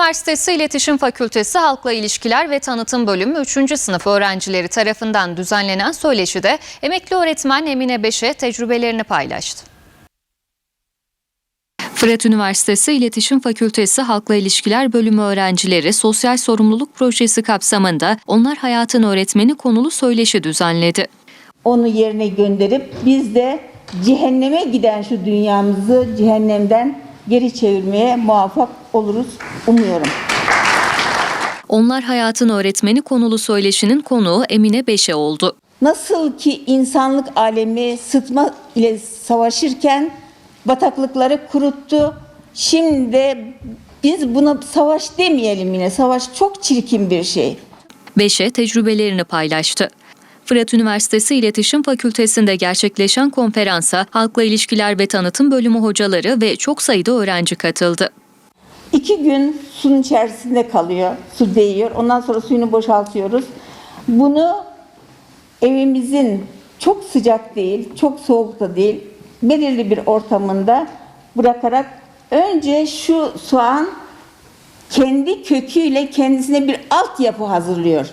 Üniversitesi İletişim Fakültesi Halkla İlişkiler ve Tanıtım Bölümü 3. sınıf öğrencileri tarafından düzenlenen söyleşide emekli öğretmen Emine Beşe tecrübelerini paylaştı. Fırat Üniversitesi İletişim Fakültesi Halkla İlişkiler Bölümü öğrencileri Sosyal Sorumluluk Projesi kapsamında Onlar Hayatın Öğretmeni konulu söyleşi düzenledi. onu yerine gönderip biz de cehenneme giden şu dünyamızı cehennemden geri çevirmeye muvaffak oluruz umuyorum. Onlar Hayatın Öğretmeni konulu söyleşinin konuğu Emine Beşe oldu. Nasıl ki insanlık alemi sıtma ile savaşırken bataklıkları kuruttu. Şimdi biz buna savaş demeyelim yine. Savaş çok çirkin bir şey. Beşe tecrübelerini paylaştı. Fırat Üniversitesi İletişim Fakültesi'nde gerçekleşen konferansa Halkla İlişkiler ve Tanıtım Bölümü hocaları ve çok sayıda öğrenci katıldı. İki gün suyun içerisinde kalıyor. Su değiyor. Ondan sonra suyunu boşaltıyoruz. Bunu evimizin çok sıcak değil, çok soğuk da değil, belirli bir ortamında bırakarak önce şu soğan kendi köküyle kendisine bir altyapı hazırlıyor.